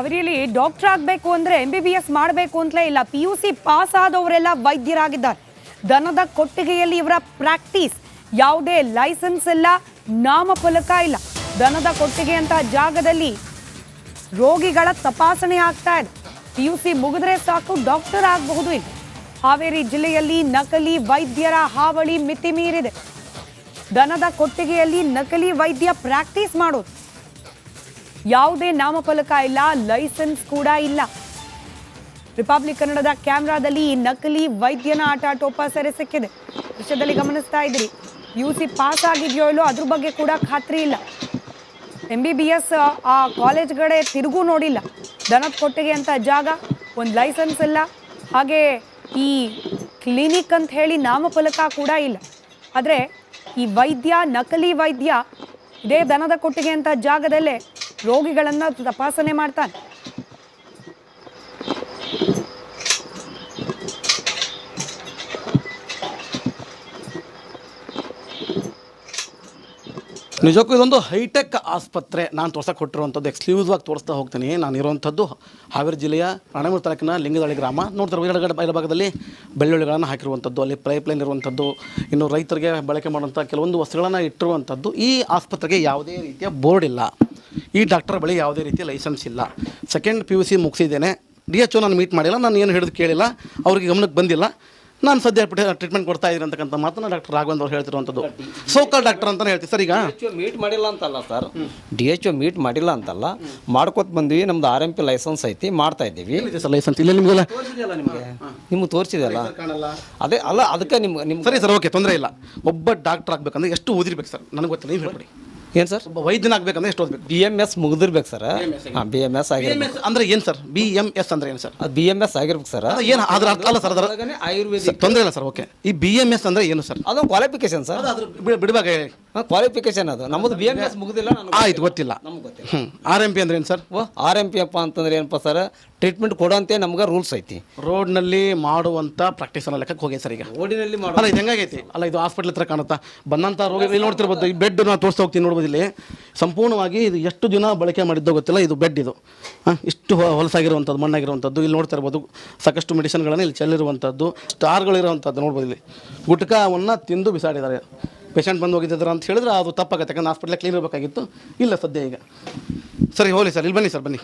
ಅವರಲ್ಲಿ ಡಾಕ್ಟರ್ ಆಗಬೇಕು ಅಂದರೆ ಎಂ ಬಿ ಬಿ ಎಸ್ ಮಾಡಬೇಕು ಅಂತಲೇ ಇಲ್ಲ. ಪಿ ಯು ಸಿ ಪಾಸ್ ಆದವರೆಲ್ಲ ವೈದ್ಯರಾಗಿದ್ದಾರೆ. ದನದ ಕೊಟ್ಟಿಗೆಯಲ್ಲಿ ಇವರ ಪ್ರಾಕ್ಟೀಸ್ ಯಾವುದೇ ಲೈಸೆನ್ಸ್ ಇಲ್ಲ, ನಾಮಫಲಕ ಇಲ್ಲ. ದನದ ಕೊಟ್ಟಿಗೆ ಅಂತ ಜಾಗದಲ್ಲಿ ರೋಗಿಗಳ ತಪಾಸಣೆ ಆಗ್ತಾ ಇದೆ. ಪಿ ಯು ಸಿ ಮುಗಿದ್ರೆ ಸಾಕು, ಡಾಕ್ಟರ್ ಆಗಬಹುದು ಇಲ್ಲಿ. ಹಾವೇರಿ ಜಿಲ್ಲೆಯಲ್ಲಿ ನಕಲಿ ವೈದ್ಯರ ಹಾವಳಿ ಮಿತಿ ಮೀರಿದೆ ದನದ ಕೊಟ್ಟಿಗೆಯಲ್ಲಿ ನಕಲಿ ವೈದ್ಯ ಪ್ರಾಕ್ಟೀಸ್ ಮಾಡೋದು. ಯಾವುದೇ ನಾಮಫಲಕ ಇಲ್ಲ, ಲೈಸೆನ್ಸ್ ಕೂಡ ಇಲ್ಲ. ರಿಪಬ್ಲಿಕ್ ಕನ್ನಡದ ಕ್ಯಾಮ್ರಾದಲ್ಲಿ ಈ ನಕಲಿ ವೈದ್ಯನ ಆಟ ಟೋಪ ಸೆರೆ ಸಿಕ್ಕಿದೆ ವಿಷಯದಲ್ಲಿ ಗಮನಿಸ್ತಾ ಇದ್ದೀರಿ. ಯು ಸಿ ಪಾಸ್ ಆಗಿದೆಯೋ ಇಲ್ಲೋ ಅದ್ರ ಬಗ್ಗೆ ಕೂಡ ಖಾತ್ರಿ ಇಲ್ಲ. ಎಂ ಬಿ ಬಿ ಎಸ್ ಆ ಕಾಲೇಜ್ಗಡೆ ತಿರುಗೂ ನೋಡಿಲ್ಲ. ದನದ ಕೊಟ್ಟಿಗೆ ಅಂತ ಜಾಗ, ಒಂದು ಲೈಸೆನ್ಸ್ ಇಲ್ಲ. ಹಾಗೆ ಈ ಕ್ಲಿನಿಕ್ ಅಂತ ಹೇಳಿ ನಾಮಫಲಕ ಕೂಡ ಇಲ್ಲ. ಆದರೆ ಈ ವೈದ್ಯ, ನಕಲಿ ವೈದ್ಯ, ಇದೇ ದನದ ಕೊಟ್ಟಿಗೆ ಅಂತ ಜಾಗದಲ್ಲೇ ರೋಗಿಗಳನ್ನು ತಪಾಸಣೆ ಮಾಡ್ತಾನೆ. ನಿಜಕ್ಕೂ ಇದೊಂದು ಹೈಟೆಕ್ ಆಸ್ಪತ್ರೆ. ನಾನು ತೋರ್ಸಕ್ಕೆ ಕೊಟ್ಟಿರುವಂಥದ್ದು ಎಕ್ಸ್ಕ್ಲೂಸಿವ್ ಆಗಿ ತೋರಿಸ್ತಾ ಹೋಗ್ತೀನಿ. ನಾನು ಇರುವಂಥದ್ದು ಹಾವೇರಿ ಜಿಲ್ಲೆಯ ರಾಣೇಮೂರು ತಾಲೂಕಿನ ಲಿಂಗದಳ್ಳಿ ಗ್ರಾಮ. ನೋಡ್ತಾರೆ ಎಡಗಡೆ ಬಲಭಾಗದಲ್ಲಿ ಬೆಳ್ಳುಳ್ಳಿಗಳನ್ನು ಹಾಕಿರುವಂಥದ್ದು, ಅಲ್ಲಿ ಪೈಪ್ ಲೈನ್ ಇರುವಂಥದ್ದು, ಇನ್ನು ರೈತರಿಗೆ ಬಳಕೆ ಮಾಡುವಂಥ ಕೆಲವೊಂದು ವಸ್ತುಗಳನ್ನು ಇಟ್ಟಿರುವಂಥದ್ದು. ಈ ಆಸ್ಪತ್ರೆಗೆ ಯಾವುದೇ ರೀತಿಯ ಬೋರ್ಡ್ ಇಲ್ಲ. ಈ ಡಾಕ್ಟರ್ ಬಳಿ ಯಾವುದೇ ರೀತಿ ಲೈಸೆನ್ಸ್ ಇಲ್ಲ. ಸೆಕೆಂಡ್ ಪಿ ಯು ಸಿ ಮುಗಿಸಿದ್ದೇನೆ. ಡಿ ಎಚ್ ಒ ನಾನು ಮೀಟ್ ಮಾಡಿಲ್ಲ ನಾನು ಏನು ಹಿಡಿದು ಕೇಳಿಲ್ಲ. ಅವ್ರಿಗೆ ಗಮನಕ್ಕೆ ಬಂದಿಲ್ಲ. ನಾನು ಸದ್ಯ ಟ್ರೀಟ್ಮೆಂಟ್ ಕೊಡ್ತಾ ಇದ್ದೀನಿ ಅಂತಕ್ಕಂಥ ಮಾತನ್ನ ಡಾಕ್ಟರ್ ರಾಘವೇಂದ್ರ ಅವ್ರು ಹೇಳ್ತಿರುವಂಥದ್ದು. ಸೋಕಲ್ ಡಾಕ್ಟರ್ ಅಂತಲೇ ಹೇಳ್ತೀವಿ. ಸರ್ ಈಗ ಮೀಟ್ ಮಾಡಿಲ್ಲ ಅಂತಲ್ಲ ಸರ್ ಡಿ ಎಚ್ ಮೀಟ್ ಮಾಡಿಲ್ಲ ಅಂತಲ್ಲ ಮಾಡ್ಕೊತ ಬಂದ್ವಿ ನಮ್ದು ಆರ್ ಎಂ ಪಿ ಲೈಸೆನ್ಸ್ ಐತಿ ಮಾಡ್ತಾ ಇದ್ದೀವಿ. ಸರ್ ಲೈಸೆನ್ಸ್ ಇಲ್ಲ ನಿಮಗೆಲ್ಲ ತೋರಿಸಿದೆಯಲ್ಲ ನಿಮಗೆ? ನಿಮ್ಗೆ ತೋರಿಸಿದೆಲ್ಲ ಕಾಣಲ್ಲ. ಅದೇ ಅಲ್ಲ ಅದಕ್ಕೆ ನಿಮ್ಗೆ ನಿಮ್ಗೆ ಸರಿ ಸರ್ ಓಕೆ ತೊಂದರೆ ಇಲ್ಲ. ಒಬ್ಬ ಡಾಕ್ಟರ್ ಆಗಬೇಕಂದ್ರೆ ಎಷ್ಟು ಓದಿರ್ಬೇಕು ಸರ್? ನನಗೆ ಗೊತ್ತಿಲ್ಲ ನೀವು ಹೇಳ್ಬಿಡಿ. ಏನು ಸರ್? ಒಬ್ಬ ವೈದ್ಯನ ಆಗ್ಬೇಕಂದ್ರೆ ಎಷ್ಟು ಓದಬೇಕು? ಬಿ ಎಂ ಎಸ್ ಮುಗಿದಿರ್ಬೇಕು ಸರ್. ಹಾಂ B M S B M ಆಗಿರ್ಬೇಕು ಎಸ್ ಅಂದ್ರೆ ಏನು ಸರ್? ಬಿ ಎಂ ಎಸ್ ಅಂದ್ರೆ ಏನು ಸರ್? ಅದು ಬಿ ಎಂ ಎಸ್ ಆಗಿರ್ಬೇಕು ಸರ್. ಅದು ಏನು ಅದ್ರ ಅರ್ಥ ಅಲ್ಲ ಸರ್ ಅದರ ಆಯುರ್ವೇದಿಕ್ ತೊಂದರೆ ಇಲ್ಲ ಸರ್ ಓಕೆ. ಈ ಬಿ ಎಂ ಎಸ್ ಅಂದ್ರೆ ಏನು ಸರ್? ಅದೊಂದು ಕ್ವಾಲಿಫಿಕೇಶನ್ ಸರ್. ಅದು ಅದ್ರ ಬಿಡ್- ಹೇಳಿ. ಕ್ವಾಲಿಫಿಕೇಶನ್ ಅದು. ನಮ್ದು ಬಿ ಎಂ ಎಸ್ ಮುಗಿದಿಲ್ಲ ಆಯ್ತು ಗೊತ್ತಿಲ್ಲ. ನಮ್ಗೆ ಗೊತ್ತಿಲ್ಲ. ಹ್ಞೂ ಆರ್ ಎಂ ಪಿ ಅಂದ್ರೆ ಏನು ಸರ್? ಆರ್ ಎಂ ಪಿ ಅಪ್ಪ ಅಂತಂದ್ರೆ ಏನಪ್ಪ ಸರ್? ಟ್ರೀಟ್ಮೆಂಟ್ ಕೊಡೋಂತೆ ನಮ್ಗೆ ರೂಲ್ಸ್ ಐತಿ. ರೋಡ್ನಲ್ಲಿ ಮಾಡುವಂಥ ಪ್ರಾಕ್ಟೀಸ್ ಅನ್ನೋ ಲೆಕ್ಕಕ್ಕೆ ಹೋಗಿ ಸರ್ ಈಗ. ರೋಡಿನಲ್ಲಿ ಮಾಡೋ ಅಲ್ಲ ಇದು ಹೆಂಗಾಗೈತಿ? ಅಲ್ಲ ಇದು ಹಾಸ್ಪಿಟ್ಲ್ ಹತ್ರ ಕಾಣುತ್ತಾ? ಬಂದಂಥ ರೋಗಿ ಇಲ್ಲಿ ನೋಡ್ತಿರ್ಬೋದು ಈ ಬೆಡ್ ನಾವು ತೋರಿಸ್ತಾ ಹೋಗ್ತೀನಿ ನೋಡ್ಬೋದು ಇಲ್ಲಿ. ಸಂಪೂರ್ಣವಾಗಿ ಇದು ಎಷ್ಟು ದಿನ ಬಳಕೆ ಮಾಡಿದ್ದು ಗೊತ್ತಿಲ್ಲ ಇದು ಬೆಡ್ ಇದು. ಹಾಂ ಇಷ್ಟು ಹೊ- ಹೊಲಸಾಗಿರುವಂಥದ್ದು ಮಣ್ಣಾಗಿರುವಂಥದ್ದು ಇಲ್ಲಿ ನೋಡ್ತಾ ಇರ್ಬೋದು ಸಾಕಷ್ಟು ಮೆಡಿಸಿನ್ಗಳನ್ನು ಇಲ್ಲಿ ಚೆಲ್ಲಿರುವಂಥದ್ದು ಸ್ಟಾರ್ಗಳಿರುವಂಥದ್ದು ನೋಡ್ಬೋದು ಇಲ್ಲಿ. ಗುಟ್ಕಾವನ್ನು ತಿಂದು ಬಿಸಾಡಿದ್ದಾರೆ. ಪೇಷಂಟ್ ಬಂದು ಹೋಗಿದ್ದಾರೆ ಅಂತ ಹೇಳಿದ್ರೆ ಅದು ತಪ್ಪಾಗತ್ತೆ ಯಾಕಂದ್ರೆ ಹಾಸ್ಪಿಟ್ಲಿಗೆ ಕ್ಲೀನ್ ಇರಬೇಕಾಗಿತ್ತು. ಇಲ್ಲ ಸದ್ಯ ಈಗ. ಸರಿ ಹೋಲಿ ಸರ್ ಇಲ್ಲಿ ಬನ್ನಿ ಸರ್ ಬನ್ನಿ.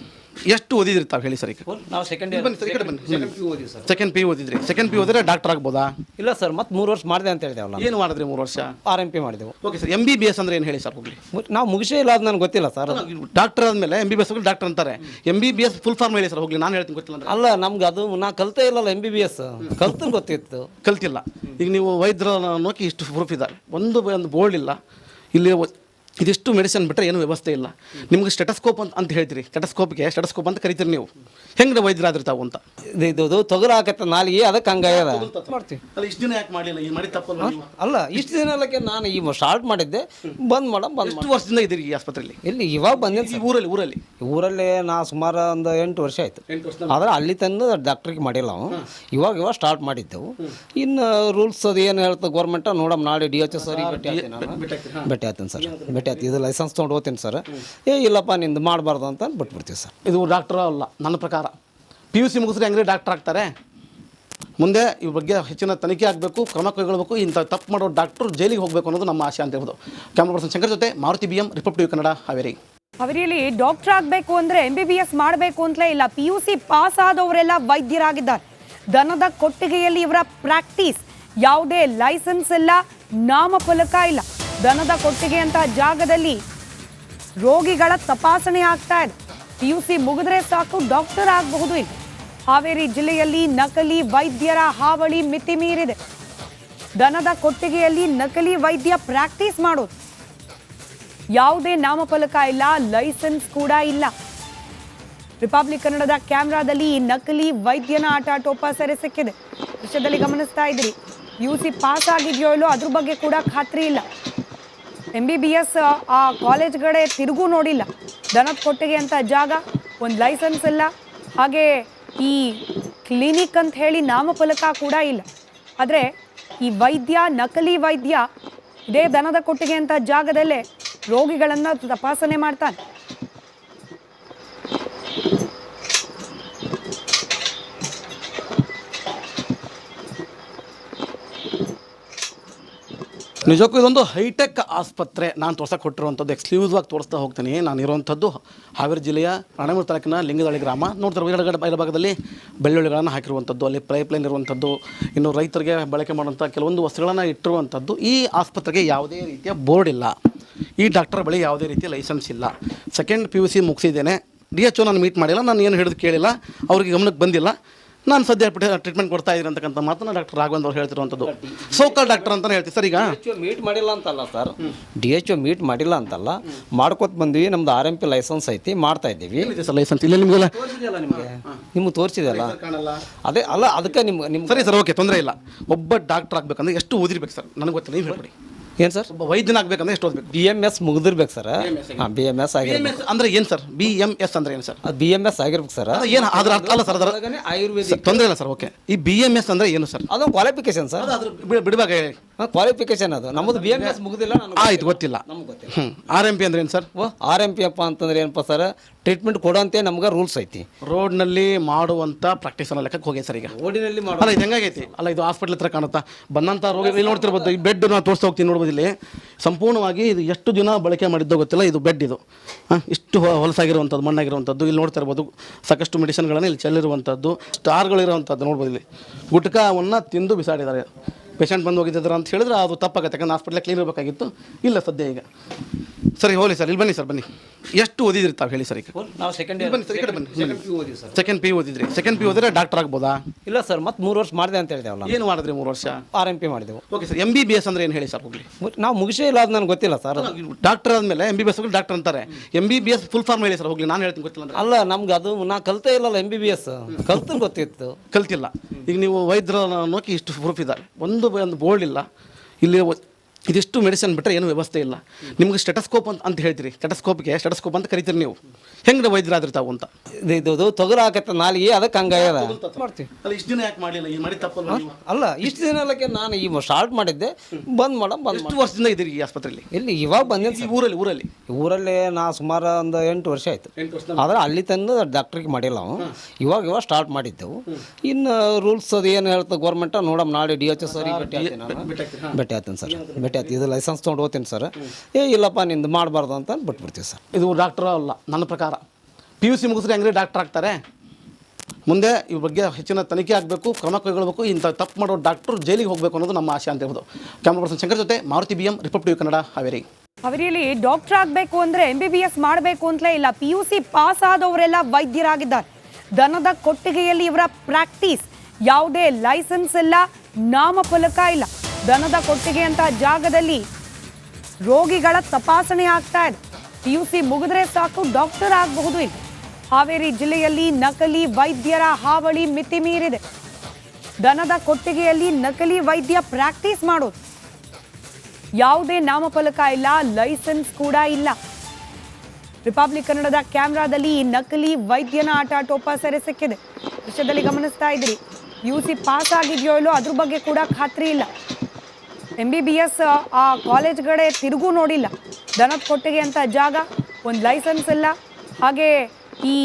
ಎಷ್ಟು ಓದಿದ್ರಿ ತಾವು ಹೇಳಿ ಸರ್ ಈಗ? ನಾವು ಸೆಕೆಂಡ್ ಬನ್ನಿ ಸರ್ ಈ ಕಡೆ ಬನ್ನಿ. ಸೆಕೆಂಡ್ ಪಿ ಓದಿ ಸರ್. ಸೆಕೆಂಡ್ ಪಿ ಓದಿದ್ರಿ. ಸೆಕೆಂಡ್ ಪಿ ಓದಿದ್ರೆ ಡಾಕ್ಟರ್ ಆಗ್ಬೋದಾ? ಇಲ್ಲ ಸರ್ ಮತ್ತೆ ಮೂರು ವರ್ಷ ಮಾಡಿದೆ ಅಂತ ಹೇಳಿದೆ ಏನು ಮಾಡಿದ್ರಿ ಮೂರು ವರ್ಷ? ಆರ್ ಎಂ ಪಿ ಮಾಡಿದೆವು. Okay sir M B B S ಅಂದ್ರೆ ಏನು ಹೇಳಿ ಸರ್ ಹೋಗ್ಲಿ. ನಾವು ಮುಗಿಸೇ ಇಲ್ಲ ಅದು ನನಗೆ ಗೊತ್ತಿಲ್ಲ ಸರ್. ಡಾಕ್ಟರ್ ಆದಮೇಲೆ M B B S doctor ಅಂತಾರೆ. M B B S full form ಹೇಳಿ ಸರ್ ಹೋಗ್ಲಿ. ನಾನು ಹೇಳ್ತೀನಿ ಗೊತ್ತಿಲ್ಲ ಅಂದ್ರೆ. ಅಲ್ಲ ನಮ್ಗೆ ಅದು ನಾ ಕಲ್ತೇ ಇಲ್ಲಲ್ಲ ಎಂ ಬಿ ಬಿ ಎಸ್ ಕಲ್ತು ಗೊತ್ತಿತ್ತು. ಕಲ್ತಿಲ್ಲ. ಈಗ ನೀವು ವೈದ್ಯರ ನೋಕಿ ಇಷ್ಟು ಪ್ರೂಫ್ ಇದೆ ಒಂದು ಒಂದು ಬೋರ್ಡ್ ಇಲ್ಲ. ಇಲ್ಲಿ ಇದಿಷ್ಟು ಮೆಡಿಸಿನ್ ಬಿಟ್ಟರೆ ಏನು ವ್ಯವಸ್ಥೆ ಇಲ್ಲ. ನಿಮಗೆ ಸ್ಟೆಟಸ್ಕೋಪ್ ಅಂತ ಅಂತ ಹೇಳ್ತೀರಿ. ಸ್ಟೆಟಸ್ಕೋಪ್ಗೆ ಸ್ಟೆಟಸ್ಕೋಪ್ ಅಂತ ಕರಿತೀರಿ ನೀವು. ಹೆಂಗೆ ವೈದ್ಯರಾದ್ರಿ ತಾವು ಅಂತ? ಇದು ಇದು- ಇದು ತೊಗರು ಹಾಕತ್ತೆ ನಾಲಿಗೆ ಅದಕ್ಕೆ ಹಂಗಾಗ್ಯದ ಮಾಡ್ತೀವಿ. ಅಲ್ಲ ಇಷ್ಟು ದಿನ ಯಾಕೆ ಮಾಡಲಿಲ್ಲ? ಈ ಮಾಡಿ ತಪ್ಪಲ್ಲ ನೀವು? ಅಲ್ಲ ಇಷ್ಟು ದಿನ ಅಲ್ಲಕ್ಕೆ ನಾನು ಈ ಸ್ಟಾರ್ಟ್ ಮಾಡಿದ್ದೆ. ಬಂದ್ ಮಾಡಮ್ ಬಂದ್ ಎಷ್ಟು ವರ್ಷದಿಂದ ಇದ್ದೀರಿ ಈ ಆಸ್ಪತ್ರೆಯಲ್ಲಿ? ಇಲ್ಲಿ ಇವಾಗ ಬಂದೆ ಈ ಊರಲ್ಲಿ ಊರಲ್ಲಿ? ಊರಲ್ಲಿ ನಾ ಸುಮಾರು ಒಂದು ಎಂಟು ವರ್ಷ ಆಯ್ತು. ಆದ್ರೆ ಅಲ್ಲಿ ತಂದು ಡಾಕ್ಟ್ರಿಗೆ ಮಾಡಿಲ್ಲ ನಾವು ಇವಾಗ ಇವಾಗ ಸ್ಟಾರ್ಟ್ ಮಾಡಿದ್ದೆವು. ಇನ್ನು ರೂಲ್ಸ್ ಅದು ಏನು ಹೇಳ್ತದೆ ಗೌರ್ಮೆಂಟ್ ನೋಡಮ್ ನಾಳೆ ಡಿ ಎಚ್ ಎಸ್ ಸರಿ ಭೇಟಿ ಆಗ್ತೀನಿ ನಾನು. ಭೇಟಿ ಆಗ್ತೀನಿ ಸರ್. ಭೇಟಿ ಆಯ್ತು. ಇದು ಲೈಸೆನ್ಸ್ ತೊಗೊಂಡು ಹೋಗ್ತೀನಿ ಸರ್ ಏ ಇಲ್ಲಪ್ಪ ನಿಂದು ಮಾಡಬಾರ್ದು ಅಂತ ಬಿಟ್ಬಿಡ್ತೀವಿ ಸರ್ ಇದು ಡಾಕ್ಟರ್ ಅಲ್ಲ ನನ್ನ ಪ್ರಕಾರ. ಪಿ ಯು ಸಿ ಮುಗಿಸ್ರೆ ಹೆಂಗ್ರಿ ಡಾಕ್ಟರ್ ಆಗ್ತಾರೆ? ಮುಂದೆ ಈ ಬಗ್ಗೆ ಹೆಚ್ಚಿನ ತನಿಖೆ ಆಗಬೇಕು ಕ್ರಮ ಕೈಗೊಳ್ಳಬೇಕು ಇಂಥ ತಪ್ಪು ಮಾಡೋ ಡಾಕ್ಟರ್ ಜೈಲಿಗೆ ಹೋಗಬೇಕು ಅನ್ನೋದು ನಮ್ಮ ಆಶೆ ಅಂತ ಹೇಳ್ಬೋದು. ಕ್ಯಾಮ್ರಾ ಪರ್ಸನ್ ಶಂಕರ್ ಜೊತೆ Maruti B M Republic Kannada Haveri ಹಾವೇರಿಯಲ್ಲಿ ಡಾಕ್ಟರ್ ಆಗಬೇಕು ಅಂದರೆ ಎಂ ಬಿ ಬಿ ಎಸ್ ಮಾಡಬೇಕು ಅಂತಲೇ ಇಲ್ಲ. ಪಿ ಯು ಸಿ ಪಾಸ್ ಆದವರೆಲ್ಲ ವೈದ್ಯರಾಗಿದ್ದಾರೆ. ದನದ ಕೊಟ್ಟಿಗೆಯಲ್ಲಿ ಇವರ ಪ್ರಾಕ್ಟೀಸ್ ಯಾವುದೇ ಲೈಸೆನ್ಸ್ ಇಲ್ಲ ನಾಮಫಲಕ ಇಲ್ಲ. ದನದ ಕೊಟ್ಟಿಗೆ ಅಂತ ಜಾಗದಲ್ಲಿ ರೋಗಿಗಳ ತಪಾಸಣೆ ಆಗ್ತಾ ಇದೆ. ಪಿ ಯು ಸಿ ಮುಗಿದ್ರೆ ಸಾಕು, ಡಾಕ್ಟರ್ ಆಗಬಹುದು ಇಲ್ಲಿ. ಹಾವೇರಿ ಜಿಲ್ಲೆಯಲ್ಲಿ ನಕಲಿ ವೈದ್ಯರ ಹಾವಳಿ ಮಿತಿ ಮೀರಿದೆ ದನದ ಕೊಟ್ಟಿಗೆಯಲ್ಲಿ ನಕಲಿ ವೈದ್ಯ ಪ್ರಾಕ್ಟೀಸ್ ಮಾಡೋದು. ಯಾವುದೇ ನಾಮಫಲಕ ಇಲ್ಲ, ಲೈಸೆನ್ಸ್ ಕೂಡ ಇಲ್ಲ. ರಿಪಬ್ಲಿಕ್ ಕನ್ನಡದ ಕ್ಯಾಮ್ರಾದಲ್ಲಿ ಈ ನಕಲಿ ವೈದ್ಯನ ಆಟ ಟೋಪ ಸೆರೆ ಸಿಕ್ಕಿದೆ ವಿಷಯದಲ್ಲಿ ಗಮನಿಸ್ತಾ ಇದ್ದೀರಿ. ಯು ಸಿ ಪಾಸ್ ಆಗಿದೆಯೋ ಇಲ್ಲೋ, ಅದ್ರ ಬಗ್ಗೆ ಕೂಡ ಖಾತ್ರಿ ಇಲ್ಲ. ಎಂ ಬಿ ಬಿ ಎಸ್ ಆ ಕಾಲೇಜ್ಗಡೆ ತಿರುಗೂ ನೋಡಿಲ್ಲ. ದನದ ಕೊಟ್ಟಿಗೆ ಅಂತ ಜಾಗ, ಒಂದು ಲೈಸೆನ್ಸ್ ಇಲ್ಲ. ಹಾಗೆ ಈ ಕ್ಲಿನಿಕ್ ಅಂತ ಹೇಳಿ ನಾಮಫಲಕ ಕೂಡ ಇಲ್ಲ. ಆದರೆ ಈ ವೈದ್ಯ, ನಕಲಿ ವೈದ್ಯ ಇದೇ ದನದ ಕೊಟ್ಟಿಗೆ ಅಂತ ಜಾಗದಲ್ಲೇ ರೋಗಿಗಳನ್ನು ತಪಾಸಣೆ ಮಾಡ್ತಾನೆ. ನಿಜಕ್ಕೂ ಇದೊಂದು ಹೈಟೆಕ್ ಆಸ್ಪತ್ರೆ. ನಾನು ತೋರ್ಸಕ್ಕೆ ಕೊಟ್ಟಿರುವಂಥದ್ದು ಎಕ್ಸ್ಕ್ಲೂಸಿವ್ ಆಗಿ ತೋರಿಸ್ತಾ ಹೋಗ್ತೀನಿ. ನಾನು ಇರುವಂಥದ್ದು ಹಾವೇರಿ ಜಿಲ್ಲೆಯ ರಾಣೇಮೂರು ತಾಲೂಕಿನ ಲಿಂಗದಳ್ಳಿ ಗ್ರಾಮ. ನೋಡ್ತಾರೆ ಎಡಗಡೆ ಬಲಭಾಗದಲ್ಲಿ ಬೆಳ್ಳುಳ್ಳಿಗಳನ್ನು ಹಾಕಿರುವಂಥದ್ದು, ಅಲ್ಲಿ ಪೈಪ್ಲೈನ್ ಇರುವಂಥದ್ದು, ಇನ್ನು ರೈತರಿಗೆ ಬಳಕೆ ಮಾಡುವಂಥ ಕೆಲವೊಂದು ವಸ್ತುಗಳನ್ನು ಇಟ್ಟಿರುವಂಥದ್ದು. ಈ ಆಸ್ಪತ್ರೆಗೆ ಯಾವುದೇ ರೀತಿಯ ಬೋರ್ಡ್ ಇಲ್ಲ. ಈ ಡಾಕ್ಟರ್ ಬಳಿ ಯಾವುದೇ ರೀತಿಯ ಲೈಸೆನ್ಸ್ ಇಲ್ಲ. ಸೆಕೆಂಡ್ ಪಿ ಯು ಸಿ ಮುಗಿಸಿದ್ದೇನೆ. ಡಿ ಎಚ್ ಓ ನಾನು ಮೀಟ್ ಮಾಡಿಲ್ಲ. ನಾನು ಏನು ಹಿಡಿದು ಕೇಳಿಲ್ಲ. ಅವ್ರಿಗೆ ಗಮನಕ್ಕೆ ಬಂದಿಲ್ಲ. ನಾನು ಸದ್ಯ ಟ್ರೀಟ್ಮೆಂಟ್ ಕೊಡ್ತಾ ಇದ್ದೀನಿ ಅಂತಕ್ಕಂಥ ಮಾತನ್ನ ಡಾಕ್ಟರ್ ರಾಘವೇಂದ್ರ ಅವ್ರು ಹೇಳ್ತಿರುವಂಥದ್ದು ಸೋಕಲ್ ಡಾಕ್ಟರ್ ಅಂತಲೇ ಹೇಳ್ತೀವಿ ಸರ್ ಈಗ ಮೀಟ್ ಮಾಡಿಲ್ಲ ಅಂತಲ್ಲ sir? D H O meet ಮಾಡಿಲ್ಲ ಅಂತಲ್ಲ. ಮಾಡ್ಕೋತ ಬಂದ್ವಿ ನಮ್ದು ಆರ್ ಎಂ ಪಿ ಲೈಸೆನ್ಸ್ ಐತಿ ಮಾಡ್ತಾ ಇದ್ದೀವಿ. Sir license? ಇಲ್ಲ ನಿಮಗೆಲ್ಲ ನಿಮಗೆ? ತೋರಿಸಿದೆಯಲ್ಲ ಅದೇ ಅಲ್ಲ ಅದಕ್ಕೆ ನಿಮ್ಗೆ ನಿಮ್ಮ ಸರಿ ಸರ್ ಓಕೆ ತೊಂದರೆ ಇಲ್ಲ. ಒಬ್ಬ ಡಾಕ್ಟರ್ ಆಗಬೇಕಂದ್ರೆ ಎಷ್ಟು ಓದಿರ್ಬೇಕು ಸರ್? ನನಗೆ ಗೊತ್ತಿಲ್ಲ ನೀವು ಹೇಳ್ಬಿಡಿ. ಏನು ಸರ್? ಒಬ್ಬ ವೈದ್ಯನ ಆಗಬೇಕಂದ್ರೆ ಎಷ್ಟು ಓದಬೇಕು? ಬಿ ಎಂ ಎಸ್ ಮುಗಿದಿರ್ಬೇಕು ಸರ್. ಹಾಂ ಬಿ ಎಂ ಎಸ್ ಬಿ ಆಗಿರ್ಬೇಕು ಎಸ್ ಅಂದರೆ ಏನು ಸರ್? ಬಿ ಎಂ ಎಸ್ ಅಂದ್ರೆ ಏನು ಸರ್? ಅದು ಬಿ ಎಂ ಎಸ್ ಆಗಿರ್ಬೇಕು ಸರ್. ಏನು ಅದ್ರ ಅರ್ಥ ಅಲ್ಲ ಸರ್ ಅದರ ಆಯುರ್ವೇದಿಕ್ ತೊಂದರೆ ಇಲ್ಲ ಸರ್ ಓಕೆ. ಈ ಬಿ ಎಂ ಎಸ್ ಅಂದ್ರೆ ಏನು ಸರ್? ಅದೊಂದು ಕ್ವಾಲಿಫಿಕೇಶನ್ ಸರ್. ಅದು ಅದ್ರ ಬಿಡ್- ಬಿಡುವಾಗ ಹೇಳಿ. ಕ್ವಾಲಿಫಿಕೇಶನ್ ಅದು. ನಮ್ಮದು ಬಿ ಎಂ ಎಸ್ ಮುಗಿದಿಲ್ಲ ಆಯ್ತು ಗೊತ್ತಿಲ್ಲ. ನಮ್ಗೆ ಗೊತ್ತಿಲ್ಲ. ಆರ್ ಎಂ ಪಿ ಅಂದ್ರೆ ಏನು ಸರ್? ಓ ಆರ್ ಎಂ ಪಿ ಅಪ್ಪ ಅಂತಂದ್ರೆ ಏನಪ್ಪ ಸರ್? ಟ್ರೀಟ್ಮೆಂಟ್ ಕೊಡೋಂತೆ ನಮ್ಗೆ ರೂಲ್ಸ್ ಐತಿ. ರೋಡ್ನಲ್ಲಿ ಮಾಡುವಂಥ ಪ್ರಾಕ್ಟೀಸ್ ಅನ್ನೋ ಲೆಕ್ಕಕ್ಕೆ ಹೋಗಿ ಸರ್ ಈಗ. ಓಡಿನಲ್ಲಿ ಮಾಡೋ ಅಲ್ಲ ಇದು ಹೆಂಗಾಗೈತಿ? ಅಲ್ಲ ಇದು ಹಾಸ್ಪಿಟ್ಲ್ ಹತ್ರ ಕಾಣುತ್ತಾ? ಬಂದಂಥ ರೋಗಿ ಇಲ್ಲಿ ನೋಡ್ತಿರ್ಬೋದು ಈ ಬೆಡ್ ನಾವು ತೋರಿಸ್ತಾ ಹೋಗ್ತೀನಿ ನೋಡ್ಬೋದು ಇಲ್ಲಿ. ಸಂಪೂರ್ಣವಾಗಿ ಇದು ಎಷ್ಟು ದಿನ ಬಳಕೆ ಮಾಡಿದ್ದೋ ಗೊತ್ತಿಲ್ಲ ಇದು ಬೆಡ್ ಇದು. ಹಾಂ ಇಷ್ಟು ಹೊ- ಹೊಲಸಾಗಿರುವಂಥದ್ದು ಮಣ್ಣಾಗಿರುವಂಥದ್ದು ಇಲ್ಲಿ ನೋಡ್ತಾ ಇರ್ಬೋದು ಸಾಕಷ್ಟು ಮೆಡಿಸಿನ್ಗಳನ್ನು ಇಲ್ಲಿ ಚೆಲ್ಲಿರುವಂಥದ್ದು ಸ್ಟಾರ್ಗಳಿರುವಂಥದ್ದು ನೋಡ್ಬೋದು ಇಲ್ಲಿ. ಗುಟ್ಕಾವನ್ನು ತಿಂದು ಬಿಸಾಡಿದ್ದಾರೆ. ಪೇಷಂಟ್ ಬಂದು ಹೋಗಿದ್ದಾರೆ ಅಂತ ಹೇಳಿದ್ರೆ ಅದು ತಪ್ಪಾಗುತ್ತೆ ಯಾಕಂದ್ರೆ ಹಾಸ್ಪಿಟ್ಲಿಗೆ ಕ್ಲೀನ್ ಇರಬೇಕಾಗಿತ್ತು. ಇಲ್ಲ ಸದ್ಯ ಈಗ. ಸರಿ ಹೋಗಲಿ ಸರ್ ಇಲ್ಲಿ ಬನ್ನಿ ಸರ್ ಬನ್ನಿ. ಎಷ್ಟು ಓದಿದ್ರಿ ತಾವು ಹೇಳಿ ಸರ್ ಈಗ? ನಾವು ಸೆಕೆಂಡ್ ಇಯರ್ ಬನ್ನಿ ಸರ್ ಈ ಕಡೆ ಬನ್ನಿ. ಸೆಕೆಂಡ್ ಪಿ ಓದಿ ಸರ್. ಸೆಕೆಂಡ್ ಪಿ ಓದಿದ್ರಿ. ಸೆಕೆಂಡ್ ಪಿ ಓದಿದ್ರೆ ಡಾಕ್ಟರ್ ಆಗ್ಬೋದಾ? ಇಲ್ಲ ಸರ್ ಮತ್ತೆ ಮೂರು ವರ್ಷ ಮಾಡಿದೆ ಅಂತ ಹೇಳಿದೆ ಅಲ್ಲ ಏನು ಮಾಡಿದ್ರಿ ಮೂರು ವರ್ಷ? ಆರ್ ಎಂ ಪಿ ಮಾಡಿದೆವು. Okay sir M B B S ಅಂದ್ರೆ ಏನು ಹೇಳಿ ಸರ್ ಹೋಗ್ಲಿ. ನಾವು ಮುಗಿಸೇ ಇಲ್ಲ ಅದು ನನಗೆ ಗೊತ್ತಿಲ್ಲ ಸರ್. ಡಾಕ್ಟರ್ ಆದಮೇಲೆ M B B S doctor ಅಂತಾರೆ. M B B S full form ಹೇಳಿ ಸರ್ ಹೋಗ್ಲಿ ನಾನು ಹೇಳ್ತೀನಿ ಗೊತ್ತಿಲ್ಲ ಅಂದ್ರೆ. ಅಲ್ಲ ನಮ್ಗೆ ಅದು ನಾ ಕಲ್ತೇ ಇಲ್ಲಲ್ಲ ಎಂ ಬಿ ಬಿ ಎಸ್ ಕಲ್ತು ಗೊತ್ತಿತ್ತು. ಕಲ್ತಿಲ್ಲ. ಈಗ ನೀವು ವೈದ್ಯರ ನೋಕಿ ಇಷ್ಟು ಪ್ರೂಫ್ ಇದ್ದಾರೆ ಒಂದು ಒಂದು ಬೋರ್ಡ್ ಇಲ್ಲ. ಇಲ್ಲಿ ಇದಿಷ್ಟು ಮೆಡಿಸಿನ್ ಬಿಟ್ಟರೆ ಏನು ವ್ಯವಸ್ಥೆ ಇಲ್ಲ. ನಿಮಗೆ ಸ್ಟೆಟಸ್ಕೋಪ್ ಅಂತ ಅಂತ ಹೇಳ್ತೀರಿ. ಸ್ಟೆಟಸ್ಕೋಪ್ಗೆ ಸ್ಟೆಟಸ್ಕೋಪ್ ಅಂತ ಕರಿತೀರಿ ನೀವು. ಹೆಂಗೆ ವೈದ್ಯರಾದ್ರಿ ತಾವು ಅಂತ? ಇದು ಹಾಕತ್ತೆ ನಾಲಿಗೆ ಅದಕ್ಕೆ ಹಂಗಾಗ್ಯದ ಮಾಡ್ತೀವಿ. ಅಲ್ಲ ಇಷ್ಟು ದಿನ ಯಾಕೆ ಮಾಡಲಿಲ್ಲ? ಮಾಡಿ ತಪ್ಪಲ್ಲ ನೀವು? ಅಲ್ಲ ಇಷ್ಟು ದಿನ ಅಲ್ಲಕ್ಕೆ ನಾನು ಈ ಸ್ಟಾರ್ಟ್ ಮಾಡಿದ್ದೆ. ಬಂದ್ ಮಾಡ ಬಂದ್ ಎಷ್ಟು ವರ್ಷದಿಂದ ಇದ್ದೀರಿ ಈ ಆಸ್ಪತ್ರೆಯಲ್ಲಿ ಇಲ್ಲಿ ಇವಾಗ ಬಂದ ಈ ಊರಲ್ಲಿ ಊರಲ್ಲಿ? ಊರಲ್ಲಿ ನಾ ಸುಮಾರು ಒಂದು ಎಂಟು ವರ್ಷ ಆಯ್ತು. ಆದ್ರೆ ಅಲ್ಲಿ ತಂದು ಡಾಕ್ಟ್ರಿಗೆ ಮಾಡಿಲ್ಲ ನಾವು. ಇವಾಗ ಇವಾಗ ಸ್ಟಾರ್ಟ್ ಮಾಡಿದ್ದೆವು. ಇನ್ನು ರೂಲ್ಸ್ ಅದು ಏನು ಹೇಳ್ತದೆ ಗೌರ್ಮೆಂಟ ನೋಡಮ್ ನಾಳೆ ಡಿ ಎಚ್ ಎಸ್ ಸರಿ ಭೇಟಿ ಆಗ್ತೀನಿ ನಾನು. ಭೇಟಿ ಆಗ್ತೀನಿ ಸರ್. ಭೇಟಿ ಆಗ್ತೀನಿ ಇದು ಲೈಸೆನ್ಸ್ ತೊಗೊಂಡು ಹೋಗ್ತೀನಿ ಸರ್ ಏ ಇಲ್ಲಪ್ಪ ನಿಂದು ಮಾಡಬಾರ್ದು ಅಂತ ಬಿಟ್ಬಿಡ್ತೀವಿ ಸರ್ ಇದು ಡಾಕ್ಟರ್ ಅಲ್ಲ ನನ್ನ ಪ್ರಕಾರ. ಪಿ ಯು ಸಿ ಮುಗಿಸ್ರೆ ಹೆಂಗ್ರಿ ಡಾಕ್ಟರ್ ಆಗ್ತಾರೆ? ಮುಂದೆ ಈ ಬಗ್ಗೆ ಹೆಚ್ಚಿನ ತನಿಖೆ ಆಗಬೇಕು ಕ್ರಮ ಕೈಗೊಳ್ಳಬೇಕು ಇಂಥ ತಪ್ಪು ಮಾಡೋ ಡಾಕ್ಟರ್ ಜೈಲಿಗೆ ಹೋಗಬೇಕು ಅನ್ನೋದು ನಮ್ಮ ಆಶೆ ಅಂತ ಹೇಳ್ಬೋದು. ಕ್ಯಾಮ್ರಾ ಪರ್ಸನ್ ಶಂಕರ್ ಜೊತೆ Maruti B M Republic Kannada Haveri. ಹಾವೇರಿಯಲ್ಲಿ ಡಾಕ್ಟರ್ ಆಗಬೇಕು ಅಂದರೆ ಎಂ ಬಿ ಬಿ ಎಸ್ ಮಾಡಬೇಕು ಅಂತಲೇ ಇಲ್ಲ ಪಿ ಯು ಸಿ ಪಾಸ್ ಆದವರೆಲ್ಲ ವೈದ್ಯರಾಗಿದ್ದಾರೆ. ದನದ ಕೊಟ್ಟಿಗೆಯಲ್ಲಿ ಇವರ ಪ್ರಾಕ್ಟೀಸ್ ಯಾವುದೇ ಲೈಸೆನ್ಸ್ ಇಲ್ಲ ನಾಮಫಲಕ ಇಲ್ಲ. ದನದ ಕೊಟ್ಟಿಗೆ ಅಂತ ಜಾಗದಲ್ಲಿ ರೋಗಿಗಳ ತಪಾಸಣೆ ಆಗ್ತಾ ಇದೆ. ಪಿ ಸಿ ಮುಗಿದ್ರೆ ಸಾಕು, ಡಾಕ್ಟರ್ ಆಗಬಹುದು ಇಲ್ಲಿ. ಹಾವೇರಿ ಜಿಲ್ಲೆಯಲ್ಲಿ ನಕಲಿ ವೈದ್ಯರ ಹಾವಳಿ ಮಿತಿ ಮೀರಿದೆ ದನದ ಕೊಟ್ಟಿಗೆಯಲ್ಲಿ ನಕಲಿ ವೈದ್ಯ ಪ್ರಾಕ್ಟೀಸ್ ಮಾಡೋದು. ಯಾವುದೇ ನಾಮಫಲಕ ಇಲ್ಲ, ಲೈಸೆನ್ಸ್ ಕೂಡ ಇಲ್ಲ. ರಿಪಬ್ಲಿಕ್ ಕನ್ನಡದ ಕ್ಯಾಮ್ರಾದಲ್ಲಿ ಈ ನಕಲಿ ವೈದ್ಯನ ಆಟ ಟೋಪ ಸೆರೆ ಸಿಕ್ಕಿದೆ. ವಿಷಯದಲ್ಲಿ ಗಮನಿಸ್ತಾ ಇದ್ದೀರಿ. ಯು ಸಿ ಪಾಸ್ ಆಗಿದೆಯೋ ಇಲ್ಲೋ, ಅದ್ರ ಬಗ್ಗೆ ಕೂಡ ಖಾತ್ರಿ ಇಲ್ಲ. ಎಂ ಬಿ ಬಿ ಎಸ್ ಆ ಕಾಲೇಜ್ಗಡೆ ತಿರುಗೂ ನೋಡಿಲ್ಲ. ದನದ ಕೊಟ್ಟಿಗೆ ಅಂತ ಜಾಗ, ಒಂದು ಲೈಸೆನ್ಸ್ ಇಲ್ಲ. ಹಾಗೆ ಈ